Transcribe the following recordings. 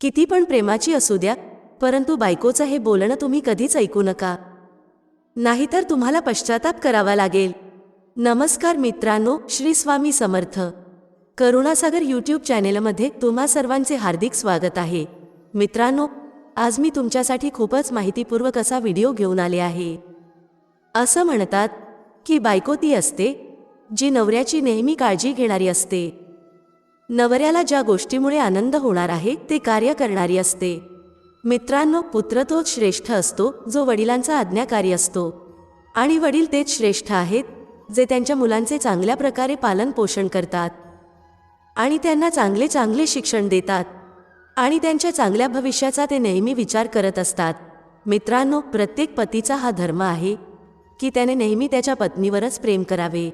किती पण प्रेमाची असू द्या परंतु बायकोचं हे बोलणं तुम्ही कधीच ऐकू नका. नाहीतर तुम्हाला पश्चाताप करावा लागेल. नमस्कार मित्रांनो श्री स्वामी समर्थ. करुणासागर यूट्यूब चॅनेलमध्ये तुम्हा सर्वांचे हार्दिक स्वागत आहे. मित्रांनो आज मी तुमच्यासाठी खूपच माहितीपूर्वक असा व्हिडिओ घेऊन आले आहे. असं म्हणतात की बायको ती असते जी नवऱ्याची नेहमी काळजी घेणारी असते. नवऱ्याला ज्या गोष्टीमुळे आनंद होणार आहे ते कार्य करणारी असते. मित्रांनो पुत्र तोच श्रेष्ठ असतो जो वडिलांचा आज्ञाकारी असतो. आणि वडील तेच श्रेष्ठ आहेत जे त्यांच्या मुलांचे चांगल्या प्रकारे पालन पोषण करतात. आणि त्यांना चांगले चांगले शिक्षण देतात. आणि त्यांच्या चांगल्या भविष्याचा ते नेहमी विचार करत असतात. मित्रांनो प्रत्येक पतीचा हा धर्म आहे की त्याने नेहमी त्याच्या पत्नीवरच प्रेम करावे.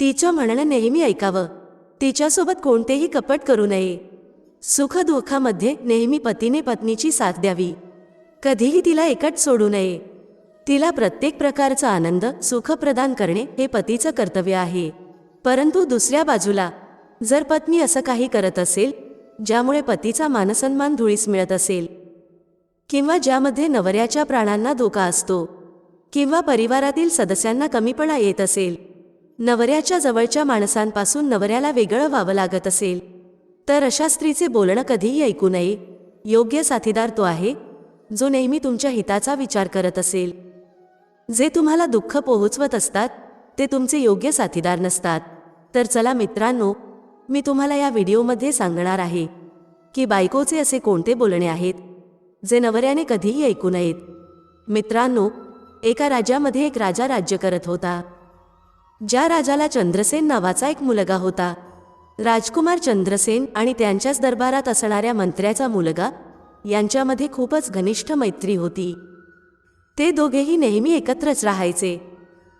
तिचं म्हणणं नेहमी ऐकावं. तिच्यासोबत कोणतेही कपट करू नये. सुखदुःखामध्ये नेहमी पतीने पत्नीची साथ द्यावी. कधीही तिला एकट सोडू नये. तिला प्रत्येक प्रकारचा आनंद सुख प्रदान करणे हे पतीचं कर्तव्य आहे. परंतु दुसऱ्या बाजूला जर पत्नी असं काही करत असेल ज्यामुळे पतीचा मानसन्मान धुळीस मिळत असेल किंवा ज्यामध्ये नवऱ्याच्या प्राणांना धोका असतो किंवा परिवारातील सदस्यांना कमीपणा येत असेल नवऱ्याच्या जवळच्या माणसांपासून नवऱ्याला वेगळं व्हावं लागत असेल तर अशा स्त्रीचे बोलणं कधीही ऐकू नये. योग्य साथीदार तो आहे जो नेहमी तुमच्या हिताचा विचार करत असेल. जे तुम्हाला दुःख पोहोचवत असतात ते तुमचे योग्य साथीदार नसतात. तर चला मित्रांनो मी तुम्हाला या व्हिडिओमध्ये सांगणार आहे की बायकोचे असे कोणते बोलणे आहेत जे नवऱ्याने कधीही ऐकू नयेत. मित्रांनो एका राज्यामध्ये एक राजा राज्य करत होता. ज्या राजाला चंद्रसेन नावाचा एक मुलगा होता. राजकुमार चंद्रसेन आणि त्यांच्याच दरबारात असणाऱ्या मंत्र्याचा मुलगा यांच्यामध्ये खूपच घनिष्ठ मैत्री होती. ते दोघेही नेहमी एकत्रच राहायचे.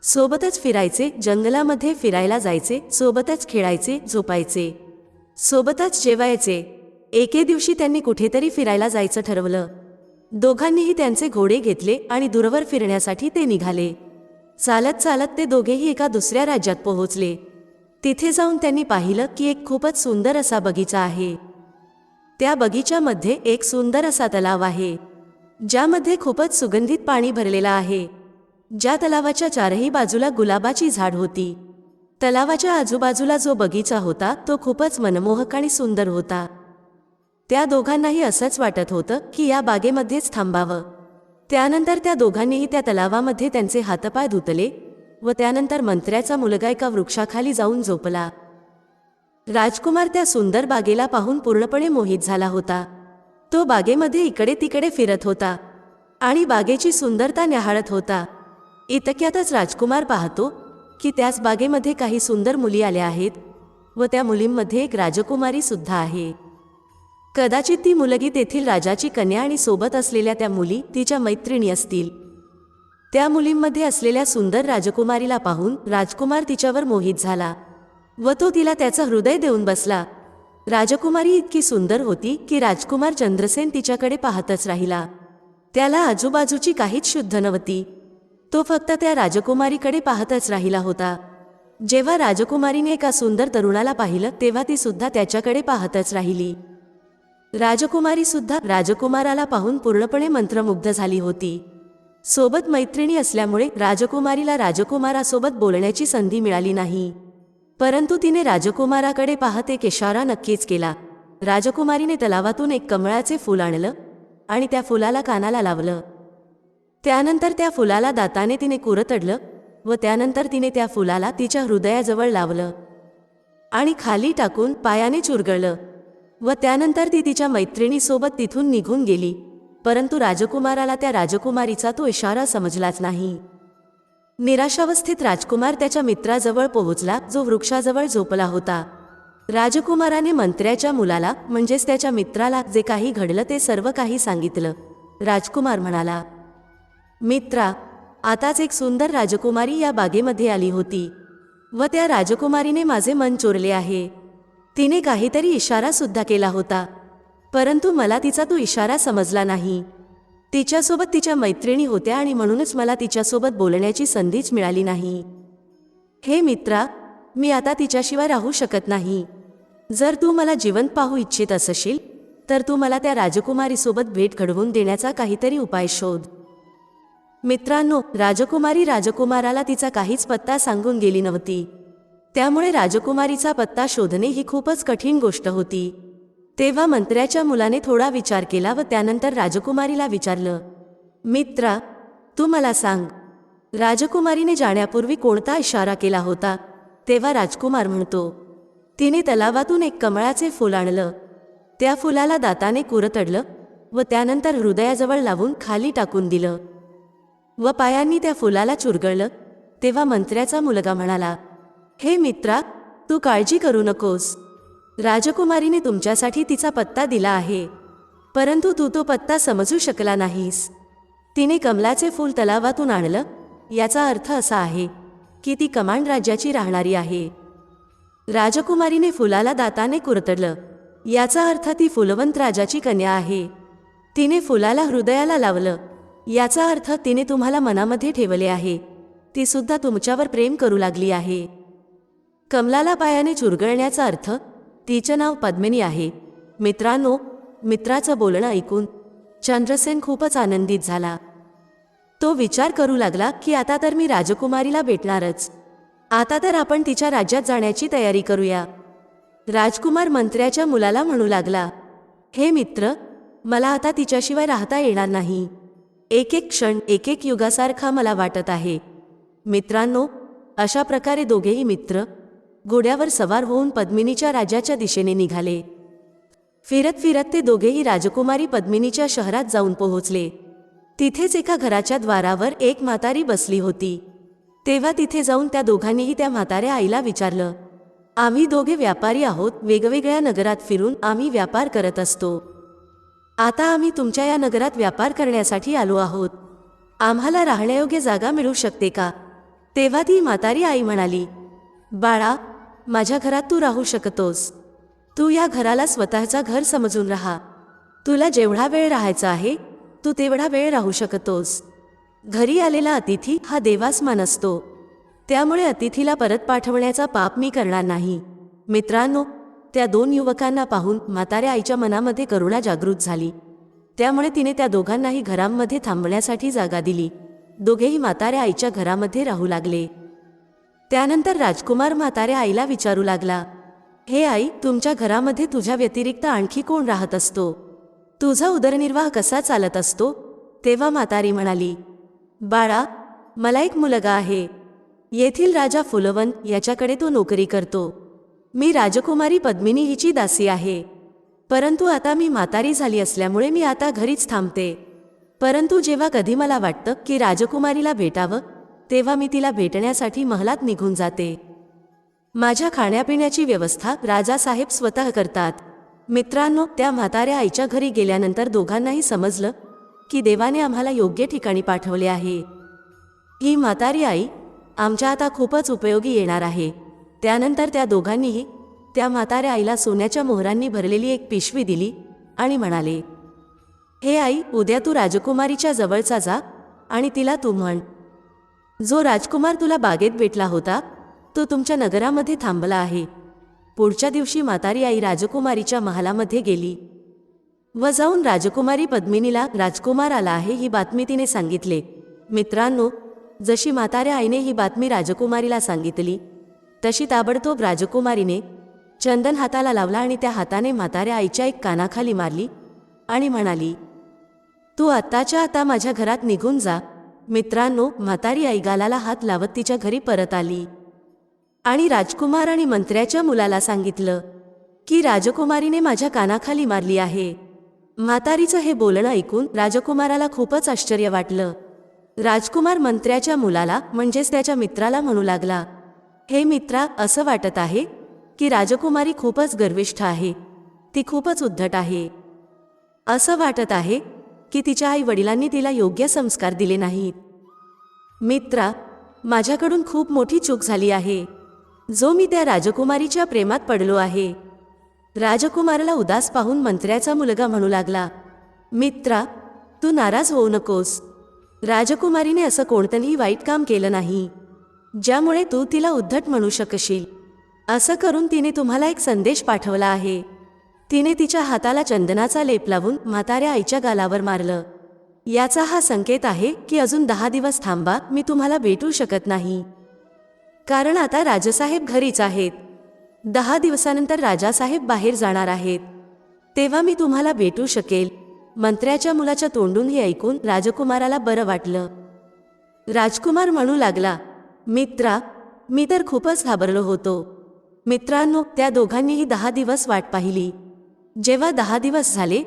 सोबतच फिरायचे जंगलामध्ये फिरायला जायचे सोबतच खेळायचे झोपायचे. सोबतच जेवायचे. एके दिवशी त्यांनी कुठेतरी फिरायला जायचं ठरवलं. दोघांनीही त्यांचे घोडे घेतले आणि दूरवर फिरण्यासाठी ते निघाले. चालत चालत ते दोघेही एका दुसऱ्या राज्यात पोहोचले. तिथे जाऊन त्यांनी पाहिलं की एक खूपच सुंदर असा बगीचा आहे. त्या बगीच्यामध्ये एक सुंदर असा तलाव आहे ज्यामध्ये खूपच सुगंधित पाणी भरलेलं आहे. ज्या तलावाच्या चारही बाजूला गुलाबाची झाड होती. तलावाच्या आजूबाजूला जो बगीचा होता तो खूपच मनमोहक आणि सुंदर होता. त्या दोघांनाही असंच वाटत होतं की या बागेमध्येच थांबावं. त्यानंतर त्या दोघांनीही त्या तलावामध्ये त्यांचे हातपाय धुतले व त्यानंतर मंत्र्याचा मुलगा एका वृक्षाखाली जाऊन झोपला. राजकुमार त्या सुंदर बागेला पाहून पूर्णपणे मोहित झाला होता. तो बागेमध्ये इकडे तिकडे फिरत होता आणि बागेची सुंदरता न्याहाळत होता. इतक्यातच राजकुमार पाहतो की त्याच बागेमध्ये काही सुंदर मुली आल्या आहेत व त्या मुलींमध्ये एक राजकुमारी सुद्धा आहे. कदाचित ती मुलगी तेथील राजाची कन्या आणि सोबत असलेल्या त्या मुली तिच्या मैत्रिणी असतील. त्या मुलींमध्ये असलेल्या सुंदर राजकुमारीला पाहून राजकुमार तिच्यावर मोहित झाला व तो तिला त्याचं हृदय देऊन बसला. राजकुमारी इतकी सुंदर होती की राजकुमार चंद्रसेन तिच्याकडे पाहतच राहिला. त्याला आजूबाजूची काहीच शुद्ध नव्हती. तो फक्त त्या राजकुमारीकडे पाहतच राहिला होता. जेव्हा राजकुमारीने एका सुंदर तरुणाला पाहिलं तेव्हा ती सुद्धा त्याच्याकडे पाहतच राहिली. राजकुमारी सुद्धा राजकुमाराला पाहून पूर्णपणे मंत्रमुग्ध झाली होती. सोबत मैत्रिणी असल्यामुळे राजकुमारीला राजकुमारासोबत बोलण्याची संधी मिळाली नाही. परंतु तिने राजकुमाराकडे पाहते केशारा नक्कीच केला. राजकुमारीने तलावातून एक कमळाचे फूल आणलं आणि त्या फुलाला कानाला लावलं. त्यानंतर त्या फुलाला दाताने तिने कुरतडलं व त्यानंतर तिने त्या फुलाला तिच्या हृदयाजवळ लावलं आणि खाली टाकून पायाने चुरगळलं. व त्यानंतर ती तिच्या मैत्रिणीसोबत तिथून निघून गेली. परंतु राजकुमाराला त्या राजकुमारीचा तो इशारा समजलाच नाही. निराशावस्थित राजकुमार त्याच्या मित्राजवळ पोहोचला जो वृक्षाजवळ झोपला होता. राजकुमाराने मंत्र्याच्या मुलाला म्हणजेच त्याच्या मित्राला जे काही घडलं ते सर्व काही सांगितलं. राजकुमार म्हणाला मित्रा आताच एक सुंदर राजकुमारी या बागेमध्ये आली होती. व त्या राजकुमारीने माझे मन चोरले आहे. तिने काहीतरी इशारा सुद्धा केला होता. परंतु मला तिचा तो इशारा समजला नाही. तिच्यासोबत तिच्या मैत्रिणी होत्या आणि म्हणूनच मला तिच्यासोबत बोलण्याची संधीच मिळाली नाही. हे मित्रा मी आता तिच्याशिवाय राहू शकत नाही. जर तू मला जिवंत पाहू इच्छित असशील तर तू मला त्या राजकुमारीसोबत भेट घडवून देण्याचा काहीतरी उपाय शोध. मित्रांनो राजकुमारी राजकुमाराला तिचा काहीच पत्ता सांगून गेली नव्हती. त्यामुळे राजकुमारीचा पत्ता शोधणे ही खूपच कठीण गोष्ट होती. तेव्हा मंत्र्याच्या मुलाने थोडा विचार केला व त्यानंतर राजकुमारीला विचारलं मित्रा तू मला सांग राजकुमारीने जाण्यापूर्वी कोणता इशारा केला होता? तेव्हा राजकुमार म्हणतो तिने तलावातून एक कमळाचे फूल आणलं. त्या फुलाला दाताने कुरतडलं व त्यानंतर हृदयाजवळ लावून खाली टाकून दिलं. व पायांनी त्या फुलाला चुरगळलं. तेव्हा मंत्र्याचा मुलगा म्हणाला हे मित्रा तू काळजी करू नकोस. राजकुमारीने तुमच्यासाठी तिचा पत्ता दिला आहे. परंतु तू तो पत्ता समजू शकला नाहीस. तिने कमलाचे फूल तलावातून आणलं याचा अर्थ असा आहे की ती कमांड राज्याची राहणारी आहे. राजकुमारीने फुलाला दाताने कुरतडलं याचा अर्थ ती फुलवंत राजाची कन्या आहे. तिने फुलाला हृदयाला लावलं याचा अर्थ तिने तुम्हाला मनामध्ये ठेवले आहे. ती सुद्धा तुमच्यावर प्रेम करू लागली आहे. कमलाला पायाने चुरगळण्याचा अर्थ तिचं नाव पद्मिनी आहे. मित्रांनो मित्राचं बोलणं ऐकून चंद्रसेन खूपच आनंदित झाला. तो विचार करू लागला की आता तर मी राजकुमारीला भेटणारच. आता तर आपण तिच्या राज्यात जाण्याची तयारी करूया. राजकुमार मंत्र्याच्या मुलाला म्हणू लागला हे मित्र मला आता तिच्याशिवाय राहता येणार नाही. एक एक क्षण एक एक युगासारखा मला वाटत आहे. मित्रांनो अशा प्रकारे दोघेही मित्र घोड्यावर सवार होऊन पद्मिनीच्या राजाच्या दिशेने निघाले. फिरत फिरत ते दोघेही राजकुमारी पद्मिनीच्या शहरात जाऊन पोहोचले. तिथेच एका घराच्या द्वारावर एक म्हातारी बसली होती. तेव्हा तिथे जाऊन त्या दोघांनीही त्या म्हाताऱ्या आईला विचारलं आम्ही दोघे व्यापारी आहोत वेगवेगळ्या नगरात फिरून आम्ही व्यापार करत असतो. आता आम्ही तुमच्या या नगरात व्यापार करण्यासाठी आलो आहोत. आम्हाला राहण्यायोग्य जागा मिळू शकते का? तेव्हा ती म्हातारी आई म्हणाली बाळा माझ्या घरात तू राहू शकतोस. तू या घराला स्वतःचा घर समजून राहा. तुला जेवढा वेळ राहायचा आहे तू तेवढा वेळ राहू शकतोस. घरी आलेला अतिथी हा देवासमान असतो. त्यामुळे अतिथीला परत पाठवण्याचा पाप मी करणार नाही. मित्रांनो त्या दोन युवकांना पाहून म्हाताऱ्या आईच्या मनामध्ये करुणा जागृत झाली. त्यामुळे तिने त्या दोघांनाही घरांमध्ये थांबण्यासाठी जागा दिली. दोघेही म्हाताऱ्या आईच्या घरामध्ये राहू लागले. त्यानंतर राजकुमार म्हाताऱ्या आईला विचारू लागला हे आई तुमच्या घरामध्ये तुझ्या व्यतिरिक्त आणखी कोण राहत असतो? तुझा उदरनिर्वाह कसा चालत असतो? तेव्हा म्हातारी म्हणाली बाळा मला एक मुलगा आहे. येथील राजा फुलवंत याच्याकडे तो नोकरी करतो. मी राजकुमारी पद्मिनी हिची दासी आहे. परंतु आता मी म्हातारी झाली असल्यामुळे मी आता घरीच थांबते. परंतु जेव्हा कधी मला वाटतं की राजकुमारीला भेटावं तेव्हा मी तिला भेटण्यासाठी महलात निघून जाते. माझ्या खाण्यापिण्याची व्यवस्था राजासाहेब स्वतः करतात. मित्रांनो त्या म्हाताऱ्या आईच्या घरी गेल्यानंतर दोघांनाही समजलं की देवाने आम्हाला योग्य ठिकाणी पाठवले आहे. ही म्हातारी आई आमच्या आता खूपच उपयोगी येणार आहे. त्यानंतर त्या दोघांनीही त्या म्हाताऱ्या आईला सोन्याच्या मोहरांनी भरलेली एक पिशवी दिली आणि म्हणाले हे आई उद्या तू राजकुमारीच्या जवळचा जा आणि तिला तू म्हण. जो राजकुमार तुला बागेत भेटला होता तो तुमच्या नगरामध्ये थांबला आहे. पुढच्या दिवशी म्हातारी आई राजकुमारीच्या महालामध्ये गेली. व जाऊन राजकुमारी पद्मिनीला राजकुमार आला आहे ही बातमी तिने सांगितले. मित्रांनो जशी म्हाताऱ्या आईने ही बातमी राजकुमारीला सांगितली तशी ताबडतोब राजकुमारीने चंदन हाताला लावला आणि त्या हाताने म्हाताऱ्या आईच्या एक कानाखाली मारली आणि म्हणाली तू आत्ताच्या आता माझ्या घरात निघून जा मित्रांनो म्हातारी आई गालाला हात लावत तिच्या घरी परत आली. आणि राजकुमार आणि मंत्र्याच्या मुलाला सांगितलं की राजकुमारीने माझ्या कानाखाली मारली आहे. म्हातारीचं हे बोलणं ऐकून राजकुमाराला खूपच आश्चर्य वाटलं. राजकुमार मंत्र्याच्या मुलाला म्हणजेच त्याच्या मित्राला म्हणू लागला हे मित्रा असं वाटत आहे की राजकुमारी खूपच गर्विष्ठ आहे. ती खूपच उद्धट आहे. असं वाटत आहे की तिच्या आई वडिलांनी तिला योग्य संस्कार दिले नाहीत. मित्रा माझ्याकडून खूप मोठी चूक झाली आहे. जो मी त्या राजकुमारीच्या प्रेमात पडलो आहे. राजकुमाराला उदास पाहून मंत्र्याचा मुलगा म्हणू लागला मित्रा तू नाराज होऊ नकोस. राजकुमारीने असं कोणतंही वाईट काम केलं नाही. ज्यामुळे तू तिला उद्धट म्हणू शकशील. असं करून तिने तुम्हाला एक संदेश पाठवला आहे. तिने तिच्या हाताला चंदनाचा लेप लावून म्हाताऱ्या आईच्या गालावर मारलं. याचा हा संकेत आहे की अजून दहा दिवस थांबा मी तुम्हाला भेटू शकत नाही. कारण आता राजसाहेब घरीच आहेत. दहा दिवसानंतर राजासाहेब बाहेर जाणार आहेत. तेव्हा मी तुम्हाला भेटू शकेल. मंत्र्याच्या मुलाच्या तोंडून हे ऐकून राजकुमाराला बरं वाटलं. राजकुमार म्हणू लागला मित्रा मी तर खूपच घाबरलो होतो. मित्रांनो त्या दोघांनीही दहा दिवस वाट पाहिली. जेव्हा दहा दिवस झाले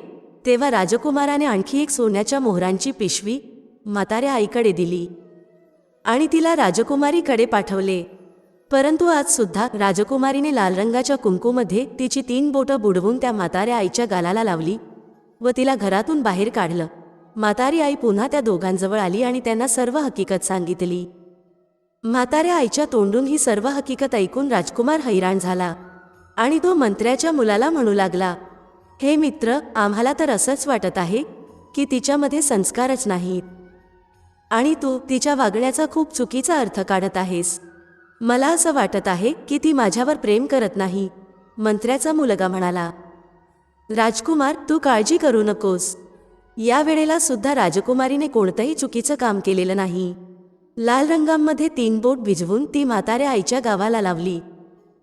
तेव्हा राजकुमाराने आणखी एक सोन्याच्या मोहरांची पिशवी म्हाताऱ्या आईकडे दिली आणि तिला राजकुमारीकडे पाठवले. परंतु आज सुद्धा राजकुमारीने लाल रंगाच्या कुंकूमध्ये तिची तीन बोटं बुडवून त्या म्हाताऱ्या आईच्या गालाला लावली व तिला घरातून बाहेर काढलं. म्हातारी आई पुन्हा त्या दोघांजवळ आली आणि त्यांना सर्व हकीकत सांगितली. म्हाताऱ्या आईच्या तोंडून ही सर्व हकीकत ऐकून राजकुमार हैराण झाला आणि तो मंत्र्याच्या मुलाला म्हणू लागला हे मित्र आम्हाला तर असंच वाटत आहे की तिच्यामध्ये संस्कारच नाहीत. आणि तू तिच्या वागण्याचा खूप चुकीचा अर्थ काढत आहेस. मला असं वाटत आहे की ती माझ्यावर प्रेम करत नाही मंत्र्याचा मुलगा म्हणाला. राजकुमार तू काळजी करू नकोस. या वेळेला सुद्धा राजकुमारीने कोणतंही चुकीचं काम केलेलं नाही. लाल रंगांमध्ये तीन बोट भिजवून ती म्हाताऱ्या आईच्या गावाला लावली.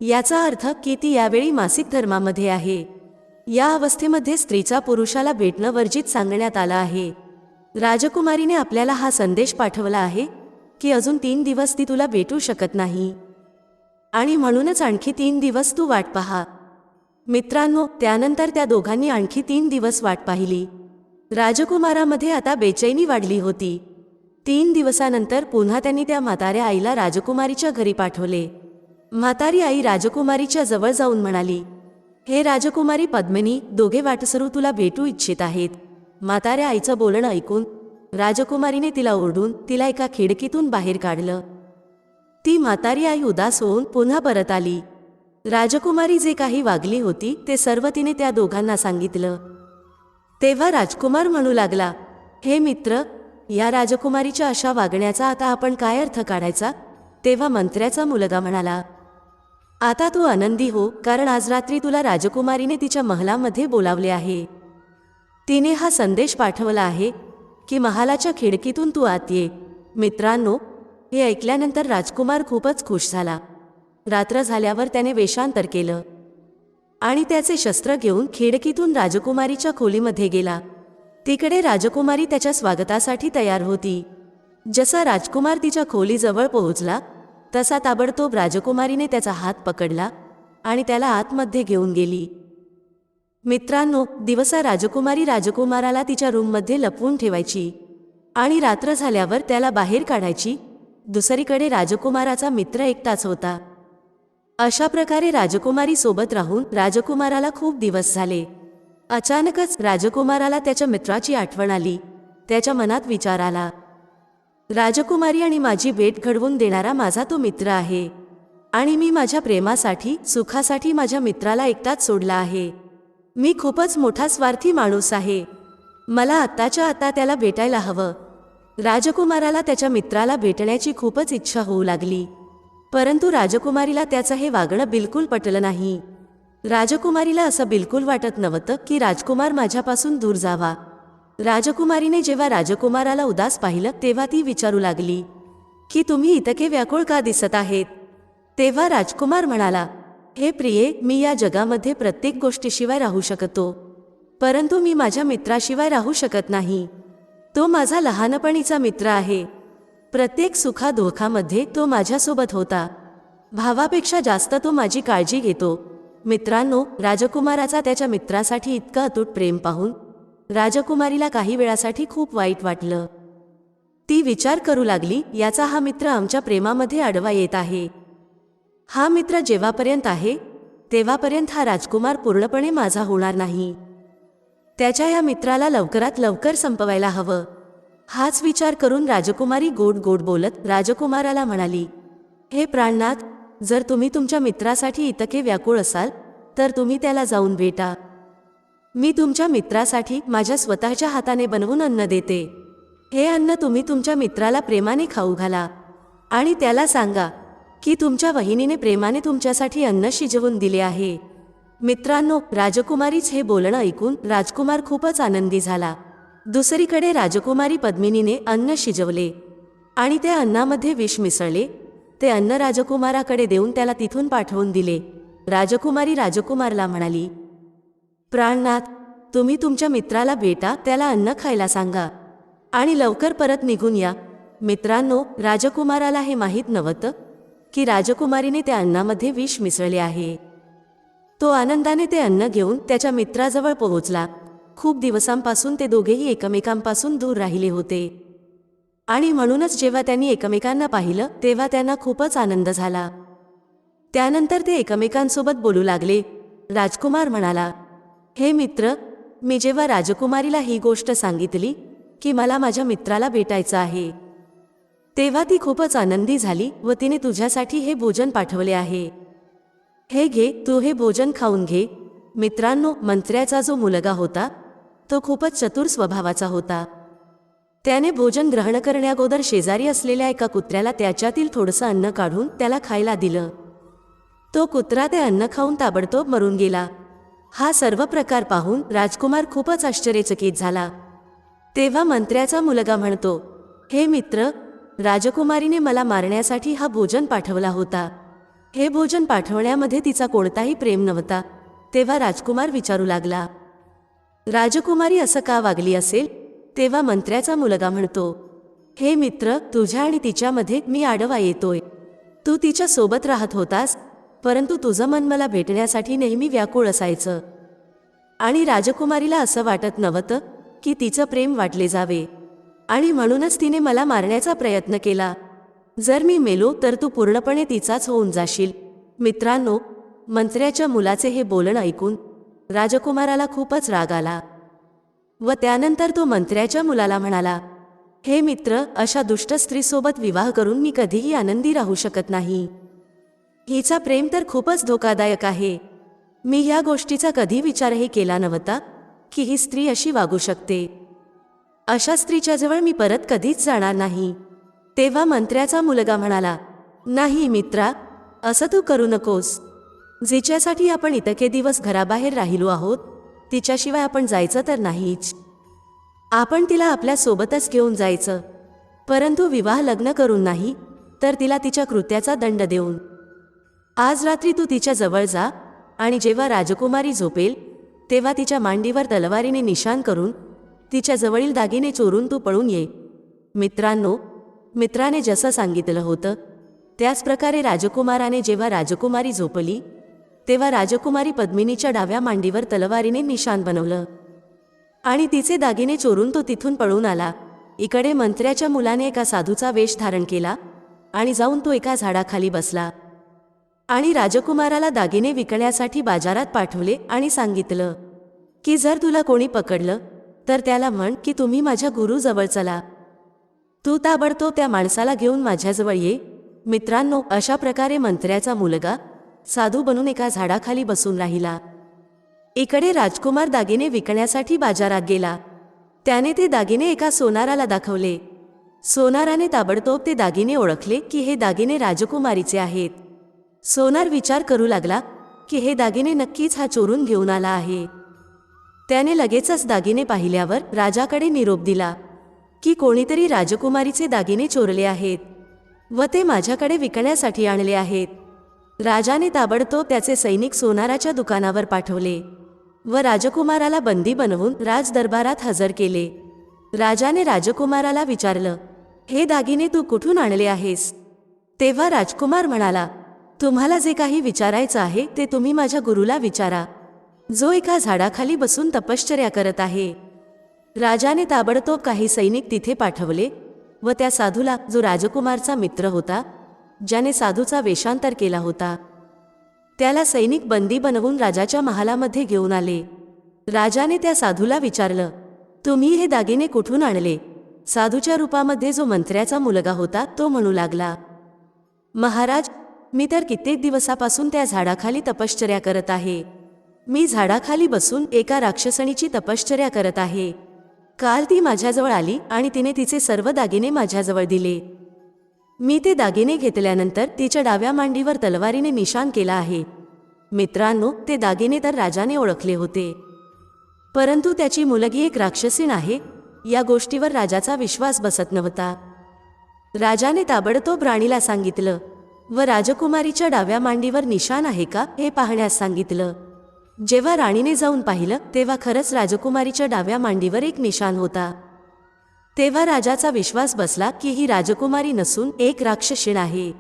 याचा अर्थ की ती यावेळी मासिक धर्मामध्ये आहे. या अवस्थेमध्ये स्त्रीचा पुरुषाला भेटणं वर्जित सांगण्यात आलं आहे. राजकुमारीने आपल्याला हा संदेश पाठवला आहे की अजून तीन दिवस ती तुला भेटू शकत नाही. आणि म्हणूनच आणखी तीन दिवस तू वाट पहा. मित्रांनो त्यानंतर त्या दोघांनी आणखी तीन दिवस वाट पाहिली. राजकुमारामध्ये आता बेचैनी वाढली होती. तीन दिवसानंतर पुन्हा त्यांनी त्या म्हाताऱ्या आईला राजकुमारीच्या घरी पाठवले. म्हातारी आई राजकुमारीच्या जवळ जाऊन म्हणाली हे राजकुमारी पद्मिनी दोघे वाटसरू तुला भेटू इच्छित आहेत. म्हाताऱ्या आईचं बोलणं ऐकून राजकुमारीने तिला ओरडून तिला एका खिडकीतून बाहेर काढलं. ती म्हातारी आई उदास होऊन पुन्हा परत आली. राजकुमारी जे काही वागली होती ते सर्व तिने त्या दोघांना सांगितलं. तेव्हा राजकुमार म्हणू लागला हे मित्र या राजकुमारीच्या अशा वागण्याचा आता आपण काय अर्थ काढायचा? तेव्हा मंत्र्याचा मुलगा म्हणाला आता तू आनंदी हो कारण आज रात्री तुला राजकुमारीने तिच्या महलामध्ये बोलावले आहे. तिने हा संदेश पाठवला आहे की महालाच्या खिडकीतून तू आत ये. मित्रांनो हे ऐकल्यानंतर राजकुमार खूपच खुश झाला. रात्र झाल्यावर त्याने वेषांतर केलं. आणि त्याचे शस्त्र घेऊन खिडकीतून राजकुमारीच्या खोलीमध्ये गेला. तिकडे राजकुमारी त्याच्या स्वागतासाठी तयार होती. जसा राजकुमार तिच्या खोलीजवळ पोहोचला तसा ताबडतोब राजकुमारीने त्याचा हात पकडला आणि त्याला आतमध्ये घेऊन गेली. मित्रांनो दिवसा राजकुमारी राजकुमाराला तिच्या रूममध्ये लपवून ठेवायची आणि रात्र झाल्यावर त्याला बाहेर काढायची. दुसरीकडे राजकुमाराचा मित्र एकटाच होता. अशा प्रकारे राजकुमारी सोबत राहून राजकुमाराला खूप दिवस झाले. अचानकच राजकुमाराला त्याच्या मित्राची आठवण आली. त्याच्या मनात विचार आला. राजकुमारी आणि माझी भेट घडवून देणारा माझा तो मित्र आहे. आणि मी माझ्या प्रेमासाठी सुखासाठी माझ्या मित्राला एकटाच सोडला आहे. मी खूपच मोठा स्वार्थी माणूस आहे. मला आत्ताच्या आता त्याला भेटायला हवं. राजकुमाराला त्याच्या मित्राला भेटण्याची खूपच इच्छा होऊ लागली. परंतु राजकुमारीला त्याचं हे वागणं बिलकुल पटलं नाही. राजकुमारीला असं बिलकुल वाटत नव्हतं की राजकुमार माझ्यापासून दूर जावा. राजकुमारीने जेव्हा राजकुमाराला उदास पाहिलं तेव्हा ती विचारू लागली की तुम्ही इतके व्याकुळ का दिसत आहेत? तेव्हा राजकुमार म्हणाला हे प्रिये मी या जगामध्ये प्रत्येक गोष्टीशिवाय राहू शकतो परंतु मी माझ्या मित्राशिवाय राहू शकत नाही. तो माझा लहानपणीचा मित्र आहे. प्रत्येक सुखादुःखामध्ये तो माझ्यासोबत होता. भावापेक्षा जास्त तो माझी काळजी घेतो. मित्रांनो राजकुमाराचा त्याच्या मित्रासाठी इतकं अतूट प्रेम पाहून राजकुमारीला काही वेळासाठी खूप वाईट वाटलं. ती विचार करू लागली याचा हा मित्र आमच्या प्रेमामध्ये आडवा येत आहे. हा मित्र जेव्हापर्यंत आहे तेव्हापर्यंत हा राजकुमार पूर्णपणे माझा होणार नाही. त्याच्या या मित्राला लवकरात लवकर संपवायला हवं. हाच विचार करून राजकुमारी गोड गोड बोलत राजकुमाराला म्हणाली हे प्राणनाथ जर तुम्ही तुमच्या मित्रासाठी इतके व्याकुळ असाल तर तुम्ही त्याला जाऊन भेटा. मी तुमच्या मित्रासाठी माझ्या स्वतःच्या हाताने बनवून अन्न देते. हे अन्न तुम्ही तुमच्या मित्राला प्रेमाने खाऊ घाला. आणि त्याला सांगा की तुमच्या वहिनीने प्रेमाने तुमच्यासाठी अन्न शिजवून दिले आहे. मित्रांनो राजकुमारीच हे बोलणं ऐकून राजकुमार खूपच आनंदी झाला. दुसरीकडे राजकुमारी पद्मिनीने अन्न शिजवले आणि त्या अन्नामध्ये विष मिसळले. ते अन्न राजकुमाराकडे देऊन त्याला तिथून पाठवून दिले. राजकुमारी राजकुमारला म्हणाली प्राणनाथ तुम्ही तुमच्या मित्राला भेटा त्याला अन्न खायला सांगा. आणि लवकर परत निघून या. मित्रांनो राजकुमाराला हे माहीत नव्हतं की राजकुमारीने त्या अन्नामध्ये विष मिसळले आहे. तो आनंदाने ते अन्न घेऊन त्याच्या मित्राजवळ पोहोचला. खूप दिवसांपासून ते दोघेही एकमेकांपासून दूर राहिले होते. आणि म्हणूनच जेव्हा त्यांनी एकमेकांना पाहिलं तेव्हा त्यांना खूपच आनंद झाला. त्यानंतर ते एकमेकांसोबत बोलू लागले. राजकुमार म्हणाला हे मित्र मी जेव्हा राजकुमारीला ही गोष्ट सांगितली की मला माझ्या मित्राला भेटायचं आहे तेव्हा ती खूपच आनंदी झाली व तिने तुझ्यासाठी हे भोजन पाठवले आहे. हे घे तू हे भोजन खाऊन घे. मित्रांनो मंत्र्याचा जो मुलगा होता तो खूपच चतुर स्वभावाचा होता. त्याने भोजन ग्रहण करण्याअगोदर शेजारी असलेल्या एका कुत्र्याला त्याच्यातील थोडंसं अन्न काढून त्याला खायला दिलं. तो कुत्रा ते अन्न खाऊन ताबडतोब मरून गेला. हा सर्व प्रकार पाहून राजकुमार खूपच आश्चर्यचकित झाला. तेव्हा मंत्र्याचा मुलगा म्हणतो हे मित्र राजकुमारीने मला मारण्यासाठी हा भोजन पाठवला होता. हे भोजन पाठवण्यामध्ये तिचा कोणताही प्रेम नव्हता. तेव्हा राजकुमार विचारू लागला राजकुमारी असं का वागली असेल? तेव्हा मंत्र्याचा मुलगा म्हणतो हे मित्र तुझ्या आणि तिच्यामध्ये मी आडवा येतोय. तू तिच्यासोबत राहत होतास परंतु तुझं मन मला भेटण्यासाठी नेहमी व्याकुळ असायचं. आणि राजकुमारीला असं वाटत नव्हतं की तिचं प्रेम वाटले जावे. आणि म्हणूनच तिने मला मारण्याचा प्रयत्न केला. जर मी मेलो तर तू पूर्णपणे तिचाच होऊन जाशील. मित्रांनो मंत्र्याच्या मुलाचे हे बोलणं ऐकून राजकुमाराला खूपच राग आला. व त्यानंतर तो मंत्र्याच्या मुलाला म्हणाला हे मित्र अशा दुष्ट स्त्रीसोबत विवाह करून मी कधीही आनंदी राहू शकत नाही. हिचा प्रेम तर खूपच धोकादायक आहे. मी ह्या गोष्टीचा कधी विचारही केला नव्हता की ही स्त्री अशी वागू शकते. अशा स्त्रीच्या जवळ मी परत कधीच जाणार नाही. तेव्हा मंत्र्याचा मुलगा म्हणाला नाही मित्रा असं तू करू नकोस. जिच्यासाठी आपण इतके दिवस घराबाहेर राहिलो आहोत तिच्याशिवाय आपण जायचं तर नाहीच. आपण तिला आपल्यासोबतच घेऊन जायचं. परंतु विवाह लग्न करून नाही तर तिला तिच्या कृत्याचा दंड देऊन आज रात्री तू तिच्या जवळ जा आणि जेव्हा राजकुमारी झोपेल तेव्हा तिच्या मांडीवर तलवारीने निशाण करून तिच्या जवळील दागिने चोरून तू पळून ये. मित्रांनो मित्राने जसं सांगितलं होतं त्याचप्रकारे राजकुमाराने जेव्हा राजकुमारी झोपली तेव्हा राजकुमारी पद्मिनीच्या डाव्या मांडीवर तलवारीने निशाण बनवलं. आणि तिचे दागिने चोरून तो तिथून पळून आला. इकडे मंत्र्याच्या मुलाने एका साधूचा वेश धारण केला आणि जाऊन तो एका झाडाखाली बसला. आणि राजकुमाराला दागिने विकण्यासाठी बाजारात पाठवले आणि सांगितलं की जर तुला कोणी पकडलं तर त्याला म्हण की तुम्ही माझ्या गुरुजवळ चला. तू ताबडतोब त्या माणसाला घेऊन माझ्याजवळ ये. मित्रांनो अशा प्रकारे मंत्र्याचा मुलगा साधू बनून एका झाडाखाली बसून राहिला. इकडे राजकुमार दागिने विकण्यासाठी बाजारात गेला. त्याने ते दागिने एका सोनाराला दाखवले. सोनाराने ताबडतोब ते दागिने ओळखले की हे दागिने राजकुमारीचे आहेत. सोनार विचार करू लागला की हे दागिने नक्कीच हा चोरून घेऊन आला आहे. त्याने लगेचच दागिने पाहिल्यावर राजाकडे निरोप दिला की कोणीतरी राजकुमारीचे दागिने चोरले आहेत व ते माझ्याकडे विकण्यासाठी आणले आहेत. राजाने ताबडतोब त्याचे सैनिक सोनाराच्या दुकानावर पाठवले व राजकुमाराला बंदी बनवून राजदरबारात हजर केले. राजाने राजकुमाराला विचारलं हे दागिने तू कुठून आणले आहेस? तेव्हा राजकुमार म्हणाला तुम्हाला जे काही विचारायचं आहे ते तुम्ही माझ्या गुरुला विचारा. जो एका झाडाखाली बसून तपश्चर्या करत आहे. राजाने ताबडतोब काही सैनिक तिथे पाठवले व त्या साधूला जो राजकुमारचा मित्र होता ज्याने साधूचा वेषांतर केला होता त्याला सैनिक बंदी बनवून राजाच्या महालामध्ये घेऊन आले. राजाने त्या साधूला विचारलं तुम्ही हे दागिने कुठून आणले? साधूच्या रूपामध्ये जो मंत्र्याचा मुलगा होता तो म्हणू लागला. महाराज मी तर कित्येक दिवसापासून त्या झाडाखाली तपश्चर्या करत आहे. मी झाडाखाली बसून एका राक्षसणीची तपश्चर्या करत आहे. काल ती माझ्याजवळ आली आणि तिने तिचे सर्व दागिने माझ्याजवळ दिले. मी ते दागिने घेतल्यानंतर तिच्या डाव्या मांडीवर तलवारीने निशाण केला आहे. मित्रांनो ते दागिने तर राजाने ओळखले होते. परंतु त्याची मुलगी एक राक्षसीण आहे या गोष्टीवर राजाचा विश्वास बसत नव्हता. राजाने ताबडतोब राणीला सांगितलं व राजकुमारीच्या डाव्या मांडीवर निशाण आहे का हे पाहण्यास सांगितलं. जेव्हा राणीने जाऊन पाहिलं तेव्हा खरंच राजकुमारीच्या डाव्या मांडीवर एक निशाण होता. तेव्हा राजाचा विश्वास बसला की ही राजकुमारी नसून एक राक्षसीण आहे.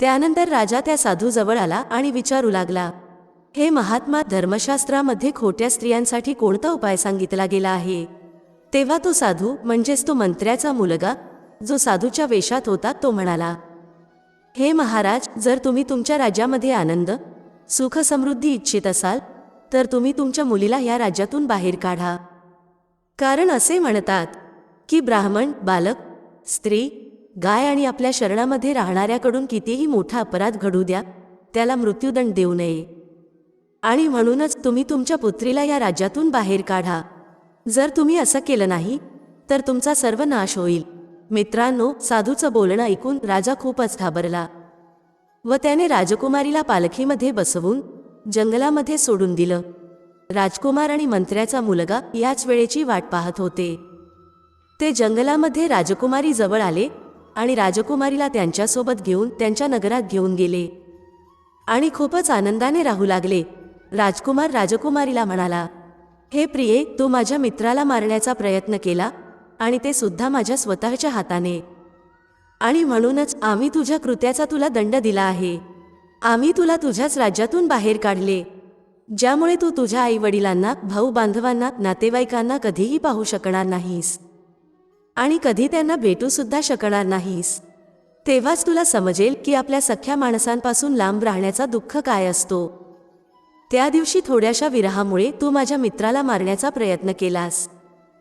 त्यानंतर राजा त्या साधूजवळ आला आणि विचारू लागला हे महात्मा धर्मशास्त्रामध्ये खोट्या स्त्रियांसाठी कोणता उपाय सांगितला गेला आहे? तेव्हा तो साधू म्हणजेच तो मंत्र्याचा मुलगा जो साधूच्या वेशात होता तो म्हणाला हे महाराज जर तुम्ही तुमच्या राज्यामध्ये आनंद सुख समृद्धी इच्छित असाल तर तुम्ही तुमच्या मुलीला या राज्यातून बाहेर काढा. कारण असे म्हणतात की ब्राह्मण बालक स्त्री गाय आणि आपल्या शरणामध्ये राहणाऱ्याकडून कितीही मोठा अपराध घडू द्या त्याला मृत्यूदंड देऊ नये. आणि म्हणूनच तुम्ही तुमच्या पुत्रीला या राज्यातून बाहेर काढा. जर तुम्ही असं केलं नाही तर तुमचा सर्व नाश होईल. मित्रांनो साधूचं बोलणं ऐकून राजा खूपच घाबरला व त्याने राजकुमारीला पालखीमध्ये बसवून जंगलामध्ये सोडून दिलं. राजकुमार आणि मंत्र्याचा मुलगा याच वेळेची वाट पाहत होते. ते जंगलामध्ये राजकुमारी जवळ आले आणि राजकुमारीला त्यांच्यासोबत घेऊन त्यांच्या नगरात घेऊन गेले. आणि खूपच आनंदाने राहू लागले. राजकुमार राजकुमारीला म्हणाला हे प्रिये तू माझ्या मित्राला मारण्याचा प्रयत्न केला आणि ते सुद्धा माझ्या स्वतःच्या हाताने. आणि म्हणूनच आम्ही तुझ्या कृत्याचा तुला दंड दिला आहे. आम्ही तुला तुझ्याच राज्यातून बाहेर काढले. ज्यामुळे तू तुझ्या आईवडिलांना भाऊ बांधवांना नातेवाईकांना कधीही पाहू शकणार नाहीस. आणि कधी त्यांना भेटूसुद्धा शकणार नाहीस. तेव्हाच तुला समजेल की आपल्या सख्या माणसांपासून लांब राहण्याचा दुःख काय असतो. त्या दिवशी थोड्याशा विरहामुळे तू माझ्या मित्राला मारण्याचा प्रयत्न केलास.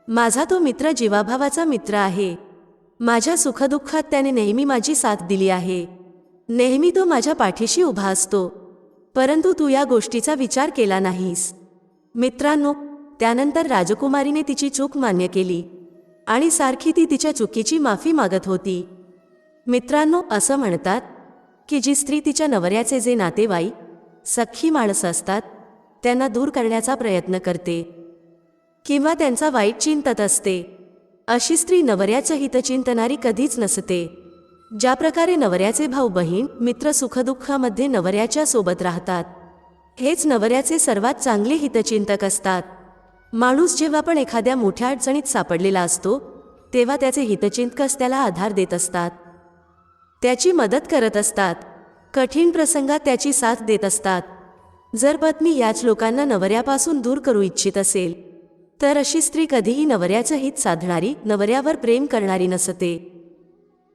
माझा तो मित्र जीवाभावाचा मित्र आहे. माझ्या सुखदुःखात त्याने नेहमी माझी साथ दिली आहे. नेहमी तो माझ्या पाठीशी उभा असतो. परंतु तू या गोष्टीचा विचार केला नाहीस. मित्रांनो त्यानंतर राजकुमारीने तिची चूक मान्य केली आणि सारखी ती तिच्या चुकीची माफी मागत होती. मित्रांनो असं म्हणतात की जी स्त्री तिच्या नवऱ्याचे जे नातेवाईक सख्खी माणसं असतात त्यांना दूर करण्याचा प्रयत्न करते. किंवा त्यांचा वाईट चिंतत असते. अशी स्त्री नवऱ्याचं हितचिंतनारी कधीच नसते. ज्या प्रकारे नवऱ्याचे भाऊ बहीण मित्र सुखदुःखामध्ये नवऱ्याच्या सोबत राहतात हेच नवऱ्याचे सर्वात चांगले हितचिंतक असतात. माणूस जेव्हा पण एखाद्या मोठ्या अडचणीत सापडलेला असतो तेव्हा त्याचे हितचिंतकच त्याला आधार देत असतात. त्याची मदत करत असतात. कठीण प्रसंगात त्याची साथ देत असतात. जर पत्नी याच लोकांना नवऱ्यापासून दूर करू इच्छित असेल तर अशी स्त्री कधीही नवऱ्याचं हित साधणारी नवऱ्यावर प्रेम करणारी नसते.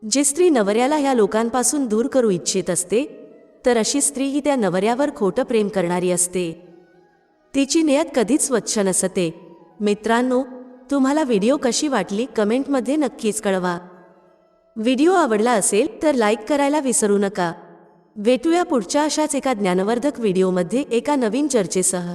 जी स्त्री नवऱ्याला ह्या लोकांपासून दूर करू इच्छित असते तर अशी स्त्री ही त्या नवऱ्यावर खोटं प्रेम करणारी असते. तिची नियत कधीच स्वच्छ नसते. मित्रांनो तुम्हाला व्हिडिओ कशी वाटली कमेंटमध्ये नक्कीच कळवा. व्हिडिओ आवडला असेल तर लाईक करायला विसरू नका. भेटूया पुढच्या अशाच एका ज्ञानवर्धक व्हिडिओमध्ये एका नवीन चर्चेसह.